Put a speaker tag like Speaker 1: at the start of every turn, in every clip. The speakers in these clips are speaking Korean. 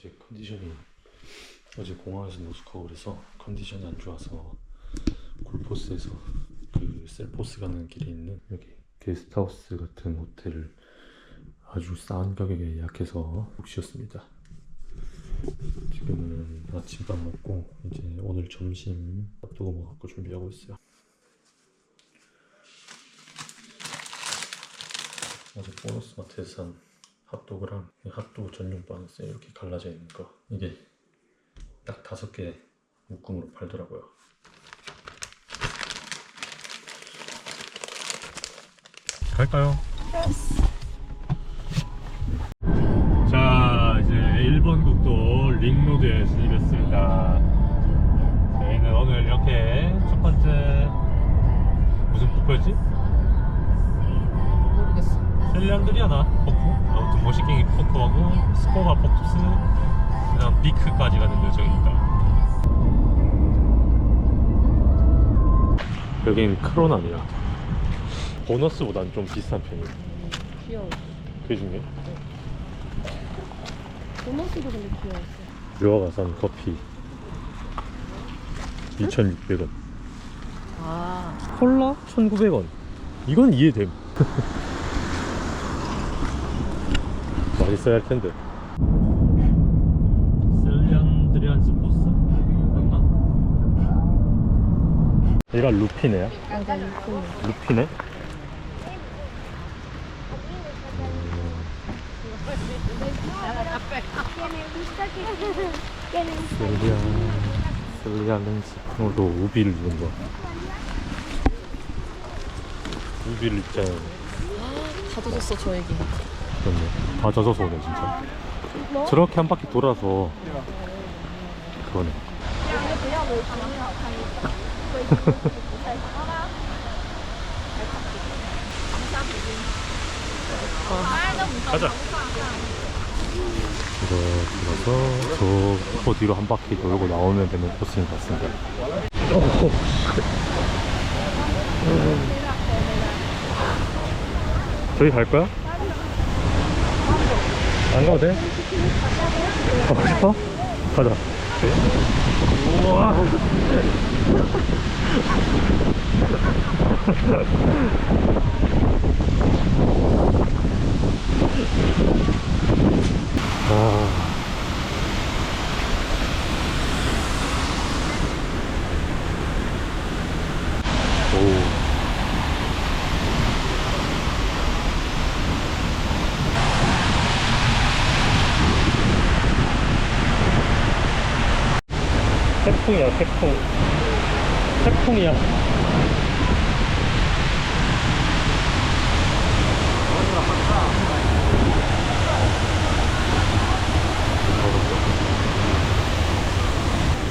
Speaker 1: 어제 컨디션이 어제 공항에서 노숙하고 그래서 컨디션이 안 좋아서 골포스에서 그 셀포스 가는 길에 있는 여기 게스트하우스 같은 호텔을 아주 싼 가격에 예약해서 묵 쉬었습니다. 지금은 아침밥 먹고 이제 오늘 점심 핫도그 먹고 준비하고 있어요. 어제 보너스 마트에서 산 핫도그랑 이 핫도그 전용 빵 있어요. 이렇게 갈라져 있는 거. 이게 딱 다섯 개 묶음으로 팔더라고요. 갈까요? 자, 이제 1번 국도 링로드에 진입했습니다. 저희는 오늘 이렇게 첫 번째 무슨 폭포였지?
Speaker 2: 모르겠어.
Speaker 1: 셀리안드리아나 폭포? 아무튼 모시킹이 폭포하고 스코바 폭스 그다음 비크까지 가는 여정입니다. 여긴 크로난이야. 보너스보단 좀 비싼 편이야.
Speaker 2: 귀여워.
Speaker 1: 그 중에
Speaker 2: 보너스도 근데 귀여웠어.
Speaker 1: 류아가 산 커피 2,600원.
Speaker 2: 아,
Speaker 1: 콜라 1,900원. 이건 이해됨. 맛있어야 할 텐데. 셀리안드리안스? 맞나? 얘가?
Speaker 2: 맞아, 이거.
Speaker 1: 루피네? 셀리안 셀리안 렌즈 오늘도 우비를 입은 거 우비를 입자는
Speaker 2: 다 젖었어, 저 얘기.
Speaker 1: 그렇네. 다 젖어서 오네 진짜. 저렇게 한 바퀴 돌아서 그러네. 가자. 이거 들어서 저 폭포 뒤로 한 바퀴 돌고 나오면 되는 코스인 것 같습니다. 오. 저기 갈 거야? 안 가도 돼? 가고 싶어? 가자 우와 아. 오. 태풍. 태풍이야.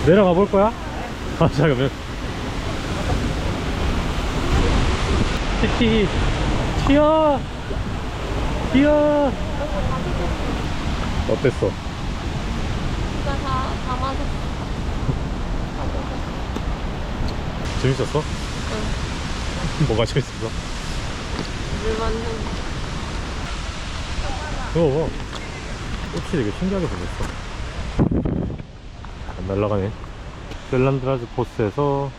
Speaker 1: 내려가 볼 거야? 아, 잠깐만. 티티, 튀어! 튀어! 어땠어?
Speaker 2: 누가 다, 다 맞았어.
Speaker 1: 재밌었어? 뭐가 재밌었어?
Speaker 2: 물 맞는.
Speaker 1: 그거 봐. 꽃이 되게 신기하게 생겼어. 안 날아가네. 셀란드라즈 포스에서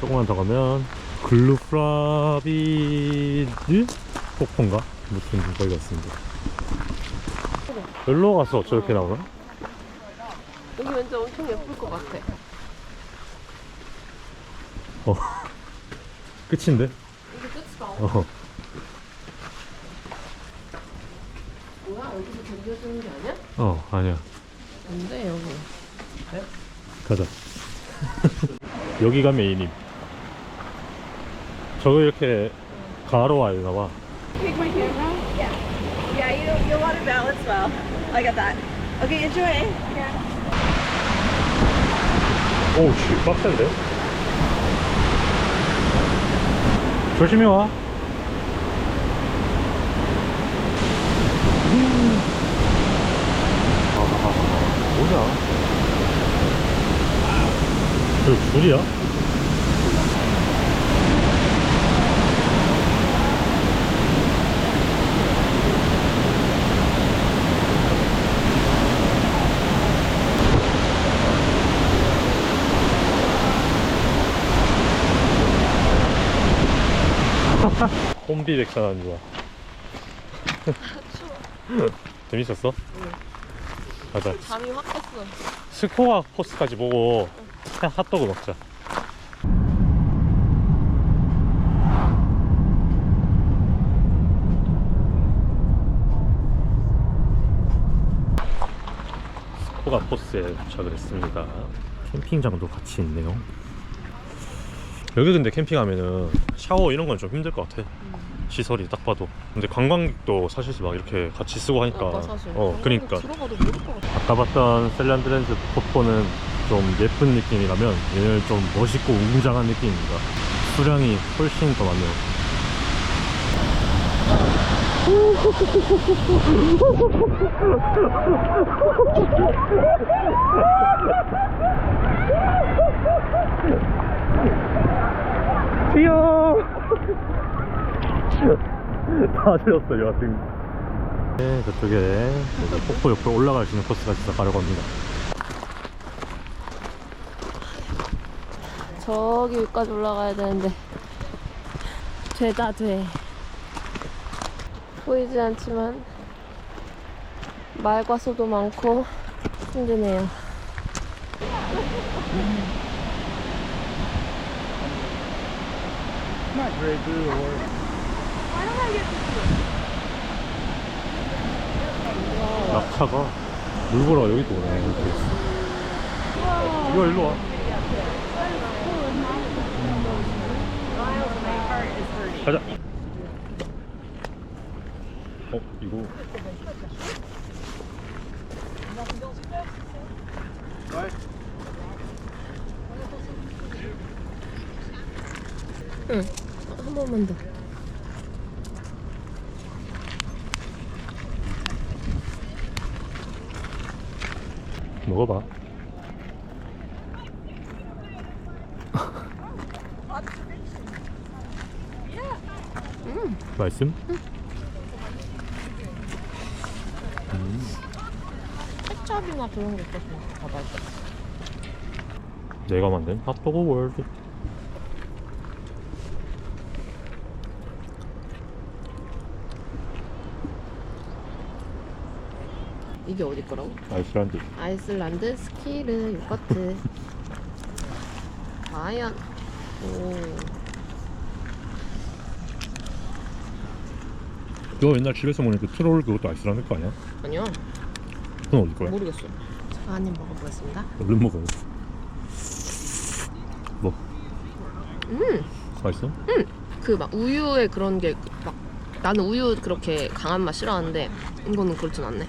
Speaker 1: 조금만 더 가면 글루프라비드 폭포인가? 무슨 거기 같습니다. 여기로 가서 저렇게 나오나?
Speaker 2: 여기 왠지 엄청 예쁠 것 같아.
Speaker 1: 어. 끝인데?
Speaker 2: 이게 끝이다.
Speaker 1: 어.
Speaker 2: 뭐야? 여기서 견뎌주는 게 아니야?
Speaker 1: 어, 아니야.
Speaker 2: 뭔데, 여기?
Speaker 1: 가자. 여기가 메인임. 저거 이렇게 가로 와야 되나 봐.
Speaker 3: Take my camera. Yeah. Yeah, you you'll want to balance well. I got that. Okay, enjoy. Yeah.
Speaker 1: 오우, 씨, 빡센데? 조심히 와. 아, 뭐냐? 저 줄이야? 혼비백산 안 좋아. 재밌었어? 가자.
Speaker 2: 잠이 확 깼어.
Speaker 1: 스코어 코스까지 보고 그냥 핫도그 먹자. 스코가 포스에 도착을 했습니다. 캠핑장도 같이 있네요. 여기 근데 캠핑하면은 샤워 이런 건 좀 힘들 것 같아. 시설이 딱 봐도. 근데 관광객도 사실 막 이렇게 같이 쓰고 하니까.
Speaker 2: 그러니까 사실.
Speaker 1: 어, 그러니까.
Speaker 2: 들어가도 모를 것 같아.
Speaker 1: 아까 봤던 셀란드렌즈 폭포는 좀 예쁜 느낌이라면 얘는 좀 멋있고 웅장한 느낌입니다. 수량이 훨씬 더 많네요. 귀여워! 다 들렸어요, 지금. 네, 저쪽에 폭포 옆으로 올라갈 수 있는 코스가 진짜 가려고 합니다.
Speaker 2: 저기 위까지 올라가야 되는데 되다 돼 보이지 않지만 말과 소도 많고 힘드네요
Speaker 1: 낙차가 물 보러 여기 또 오네. 이렇게. 이거 일로 와. 가자. 어, 이거.
Speaker 2: 응 한 번만 더
Speaker 1: 먹어봐. 맛있음?
Speaker 2: 케찹이나 그런 게 있었으면 더 맛있어
Speaker 1: 내가 만든 핫도그 월드.
Speaker 2: 이게 어디 거라고?
Speaker 1: 아이슬란드.
Speaker 2: 아이슬란드 스키르 요거트 과연 오
Speaker 1: 너 옛날 집에서 먹는 그 트롤 그것도 아이슬란드 거 아니야?
Speaker 2: 아니요
Speaker 1: 그건 어디 거야?
Speaker 2: 모르겠어 자한입 먹어보겠습니다
Speaker 1: 얼른 먹어. 뭐?
Speaker 2: 음
Speaker 1: 맛있어?
Speaker 2: 그 막 우유에 그런 게 막 나는 우유 그렇게 강한 맛 싫어하는데 이거는 그렇진 않네.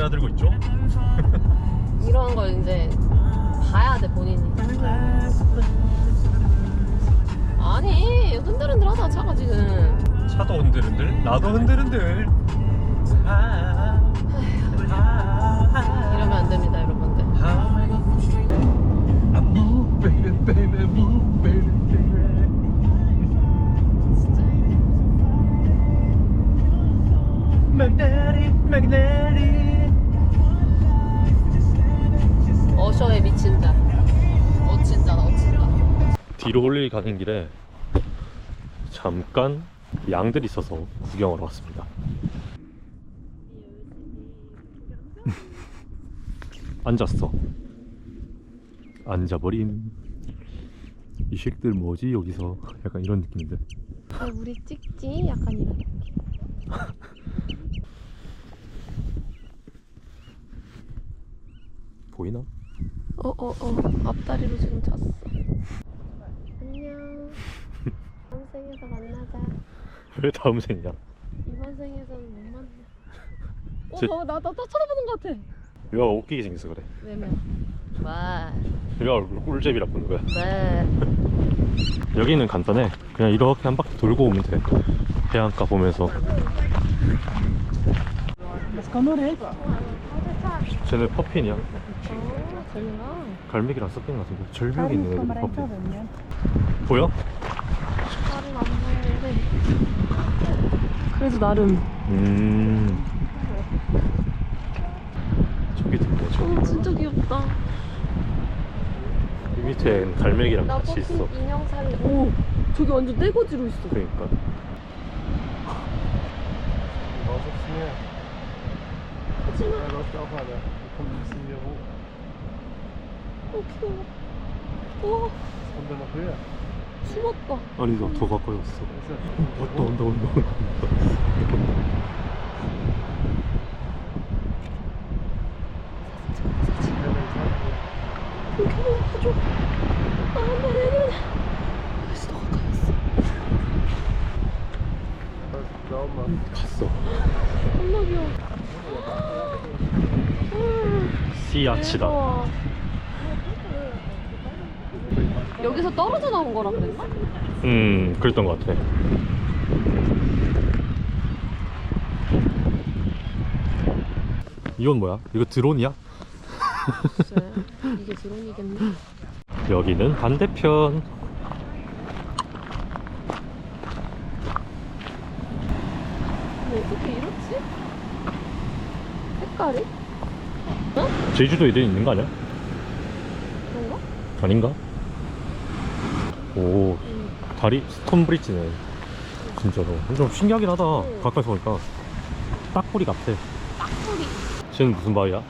Speaker 2: 아니
Speaker 1: 하면서 카메라 들고 있죠?
Speaker 2: 이런 걸 이제 봐야 돼 본인이. 아니 흔들흔들 하다 차가 지금.
Speaker 1: 차도 흔들흔들 나도 흔들흔들
Speaker 2: 이러면 안 됩니다 여러분들. 진짜.
Speaker 1: 뒤로 올릴 가는 길에 잠깐 양들이 있어서 구경하러 왔습니다 앉았어 앉아버림 이 새끼들 뭐지 여기서 약간 이런 느낌인데
Speaker 2: 아, 우리 찍지? 약간 이런.
Speaker 1: 보이나?
Speaker 2: 어, 어, 어. 앞다리로 지금 잤어. 생에서 만나자.
Speaker 1: 왜 다음 생이야?
Speaker 2: 이번 생에서는 못 만나. 어,
Speaker 1: 제-
Speaker 2: 너, 나, 나, 나 쳐다보는 것 같아.
Speaker 1: 유아가 웃기게 생겨서 그래
Speaker 2: 왜면? 와,
Speaker 1: 유아 얼굴 꿀잼이라 부는 거야
Speaker 2: 와.
Speaker 1: 여기는 간단해 그냥 이렇게 한 바퀴 돌고 오면 돼 해안가 보면서 쟤네 퍼핀이야
Speaker 2: 어, 재미나.
Speaker 1: 갈매기랑 섞인 것 같은데 절벽에 있는 애들이 퍼핀 보여?
Speaker 2: 그래도 나름
Speaker 1: 음. 저기 있네 저기.
Speaker 2: 어, 진짜 귀엽다.
Speaker 1: 이 밑에 갈매기랑
Speaker 2: 나
Speaker 1: 같이 있어.
Speaker 2: 뽑힌 인형 살래. 오, 저기 완전 떼거지로 있어.
Speaker 1: 그러니까.
Speaker 2: 하지만 어 귀여워. 와 숨었다.
Speaker 1: 아니 나더 가까이 왔어. 왔다 온다 온다 온다.
Speaker 2: 아. 벌써 더 가까이 왔어.
Speaker 1: 갔어.
Speaker 2: 겁나 귀여워. 음,
Speaker 1: 씨아치다.
Speaker 2: 여기서 떨어져 나온 거라 그랬나?
Speaker 1: 음 그랬던 것 같아. 이건 뭐야? 이거 드론이야?
Speaker 2: 글쎄, 이게 드론이겠네.
Speaker 1: 여기는 반대편.
Speaker 2: 근데 어떻게 이렇지? 색깔이?
Speaker 1: 제주도에도 있는 거 아니야?
Speaker 2: 그런가?
Speaker 1: 아닌가? 오
Speaker 2: 응.
Speaker 1: 다리 스톤 브릿지네. 진짜로. 좀 신기하긴 하다.
Speaker 2: 응.
Speaker 1: 가까이서 보니까 딱꼬리 같아.
Speaker 2: 딱소리.
Speaker 1: 쟤는 무슨 바위야?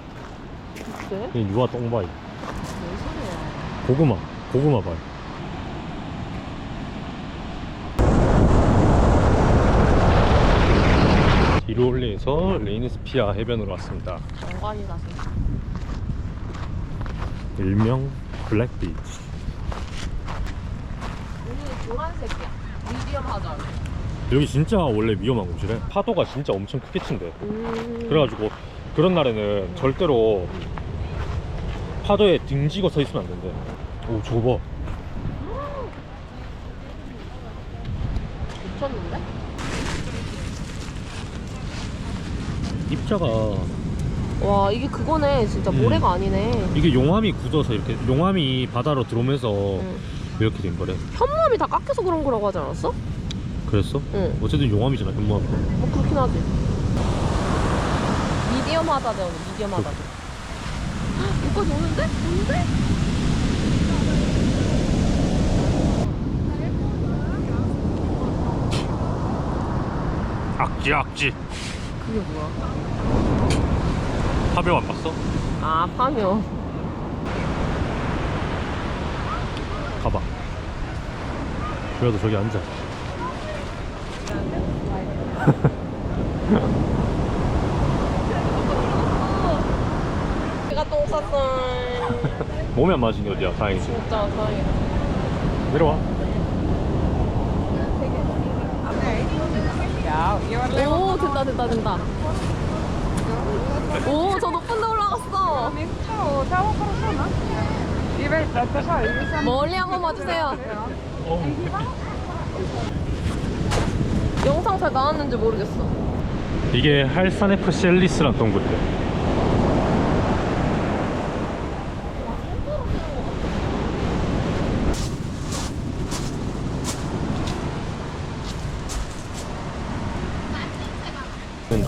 Speaker 2: 글쎄?
Speaker 1: 이 유아 똥바위.
Speaker 2: 뭔 소리야?
Speaker 1: 고구마. 고구마 바위. 디롤리에서 레이니스피아 해변으로 왔습니다.
Speaker 2: 왕관이다, 진짜.
Speaker 1: 일명 블랙비치.
Speaker 2: 노란색이야. 미디엄 하자.
Speaker 1: 여기 진짜 원래 위험한 곳이래. 파도가 진짜 엄청 크게 친대.
Speaker 2: 음.
Speaker 1: 그래가지고 그런 날에는 절대로 파도에 등지고 서 있으면 안 된대. 오 저거 봐.
Speaker 2: 미쳤는데?
Speaker 1: 입자가
Speaker 2: 와, 이게 그거네. 진짜
Speaker 1: 음.
Speaker 2: 모래가 아니네.
Speaker 1: 이게 용암이 굳어서 이렇게 용암이 바다로 들어오면서
Speaker 2: 응.
Speaker 1: 이렇게 된 거래.
Speaker 2: 현무암이 다 깎여서 그런 거라고 하지 않았어?
Speaker 1: 그랬어?
Speaker 2: 응.
Speaker 1: 어쨌든 용암이잖아 현무암.
Speaker 2: 뭐 그렇긴 하지. 미디엄 하자대 오늘 미디엄 하자대. 여기까지 오는데? 오는데?
Speaker 1: 악지 악지.
Speaker 2: 그게 뭐야?
Speaker 1: 파병 안 봤어?
Speaker 2: 아 파묘.
Speaker 1: 가봐. 그래도 저기 앉아.
Speaker 2: 내가 똥 쌌어.
Speaker 1: 몸에 안 맞은 게 어디야? 다행이지.
Speaker 2: 진짜 다행이다.
Speaker 1: 내려와.
Speaker 2: 오 된다 된다 된다. 오 저 높은 데 올라갔어. 멀리 한 번 봐주세요. 영상 잘 나왔는지 모르겠어.
Speaker 1: 이게 할산F 셀리스란 동굴이래.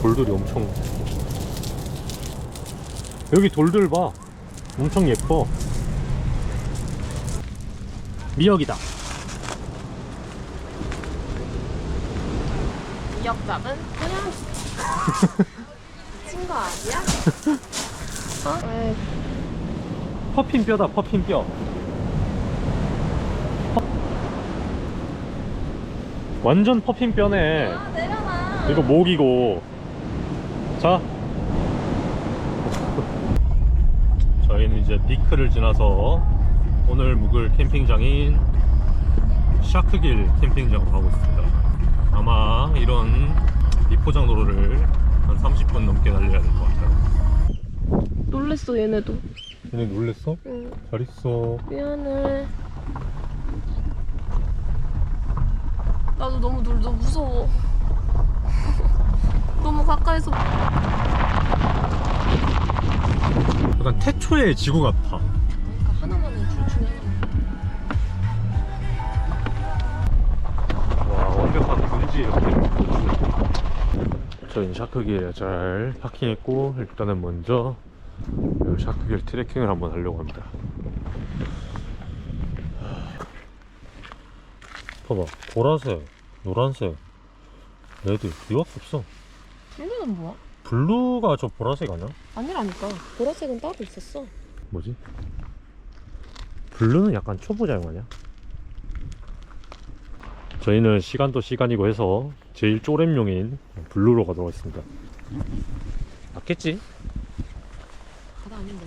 Speaker 1: 돌들이 엄청. 여기 돌들 봐. 엄청 예뻐. 미역이다
Speaker 2: 잡은? 그냥 친거 아니야? 어? 왜?
Speaker 1: 퍼핀 뼈다 퍼핀 뼈. 퍼- 완전 퍼핀 뼈네.
Speaker 2: 내려놔.
Speaker 1: 이거 목이고. 자. 저희는 이제 비크를 지나서 오늘 묵을 캠핑장인 샤크길 캠핑장으로 가고 있습니다 이런 비포장 도로를 한 30분 넘게 달려야 될 것 같아요
Speaker 2: 놀랬어 얘네도.
Speaker 1: 얘네 놀랬어?
Speaker 2: 응.
Speaker 1: 잘 있어
Speaker 2: 미안해. 나도 너무 놀 너무 무서워. 너무 가까이서
Speaker 1: 약간 태초의 지구 같아 분지 이렇게 저희는 샤크길에 잘 파킹했고 일단은 먼저 이 샤크길 트레킹을 한번 하려고 합니다. 봐봐 보라색, 노란색, 레드 이거밖에 없어.
Speaker 2: 블루는 뭐야?
Speaker 1: 블루가 저 보라색 아니야?
Speaker 2: 아니라니까. 보라색은 따로 있었어.
Speaker 1: 뭐지? 블루는 약간 초보자용 아니야? 저희는 시간도 시간이고 해서 제일 쪼렙용인 블루로 가도록 하겠습니다. 맞겠지?
Speaker 2: 바다 아니면 돼.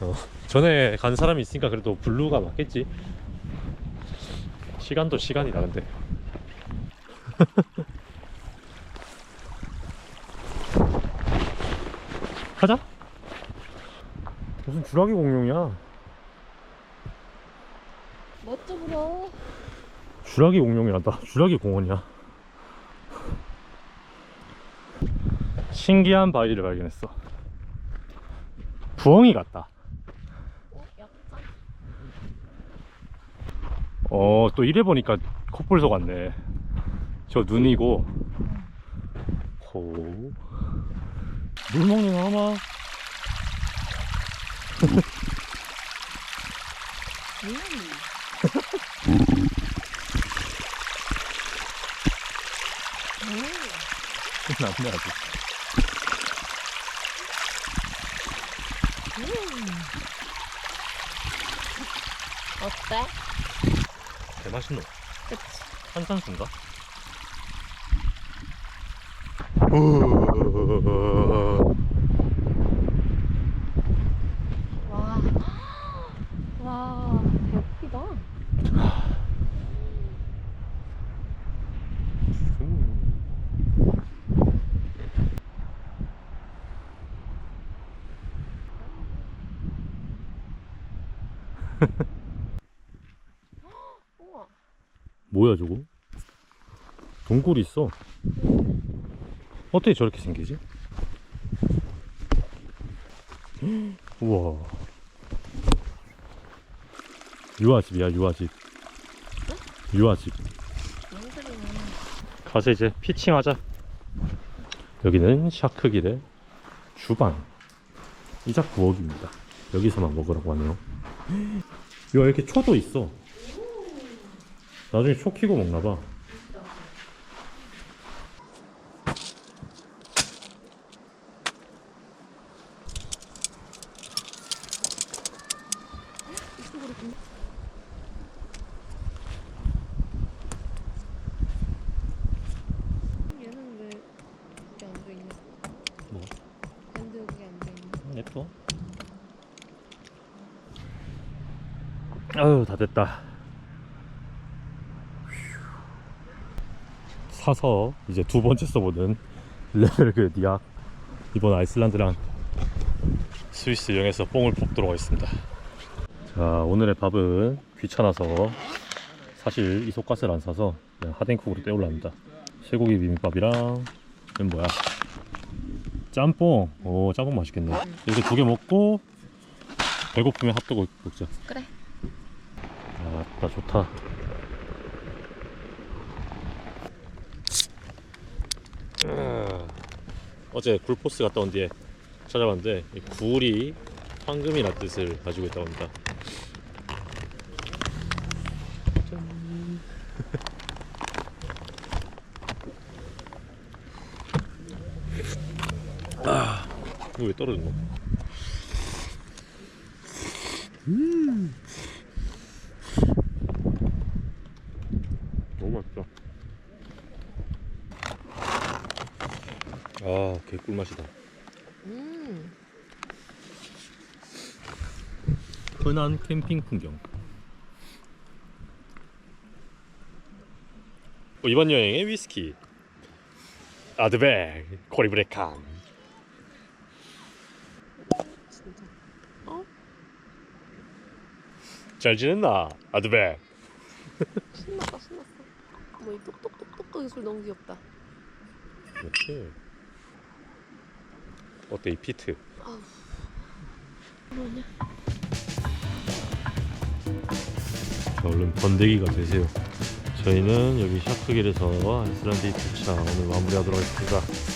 Speaker 1: 어, 전에 간 사람이 있으니까 그래도 블루가 맞겠지? 시간도 시간이다 근데 가자 무슨 주라기 공룡이야
Speaker 2: 멋져 보여.
Speaker 1: 주라기 공룡이란다 주라기 공원이야 신기한 바위를 발견했어 부엉이 같다
Speaker 2: 어, 약간.
Speaker 1: 어, 또 이래 보니까 코뿔소 같네. 저 눈이고. 호. 물 먹는 하마. 남네 아직.
Speaker 2: 어때?
Speaker 1: 개 맛있노.
Speaker 2: 그치.
Speaker 1: 탄산수인가?
Speaker 2: 와. 와, 대박이다. 우와.
Speaker 1: 뭐야 저거? 동굴이 있어. 어떻게 저렇게 생기지? 우와. 유아집이야 유아집. 유아집. 가서 이제 피칭하자. 여기는 샤크길의 주방. 이자 부엌입니다. 여기서만 먹으라고 하네요. 야 이렇게 초도 있어. 나중에 초 키고 먹나봐.
Speaker 2: 이쪽으로 좀. 얘는 왜 그게 안 돼 있냐?
Speaker 1: 뭐?
Speaker 2: 밴드 그게 안 돼 있냐?
Speaker 1: 예뻐. 아유 다 됐다. 사서 이제 두 번째 써보는 레벨 그 니악 이번 아이슬란드랑 스위스 여행에서 뽕을 뽑도록 하겠습니다. 자 오늘의 밥은 귀찮아서 사실 이소가스를 안 사서 그냥 하덴쿡으로 때울랍니다. 쇠고기 비빔밥이랑 이건 뭐야? 짬뽕. 오, 짬뽕 맛있겠네. 이렇게 두 개 먹고 배고프면 핫도그 먹자.
Speaker 2: 그래.
Speaker 1: 아, 나 좋다. 어제 굴포스 갔다 온 뒤에 찾아봤는데 이 굴이 황금이라 뜻을 가지고 있다고 합니다. 짠. 아, 이거 왜 떨어졌노? 너무 맛있다. 아, 개 꿀 맛이다.
Speaker 2: 음.
Speaker 1: 흔한 캠핑 풍경. 어, 이번 여행의 위스키. 아드베 코리브레칸.
Speaker 2: 진짜. 어?
Speaker 1: 잘 지냈나? 아드베.
Speaker 2: 신났다, 신났어. 뭐이 똑똑똑똑똑이 술 너무 귀엽다.
Speaker 1: 그렇지. 어때 이 피트?
Speaker 2: 뭐냐?
Speaker 1: 자, 얼른 번데기가 되세요. 저희는 여기 샤크길에서 아이슬란드에 도착 오늘 마무리하도록 하겠습니다.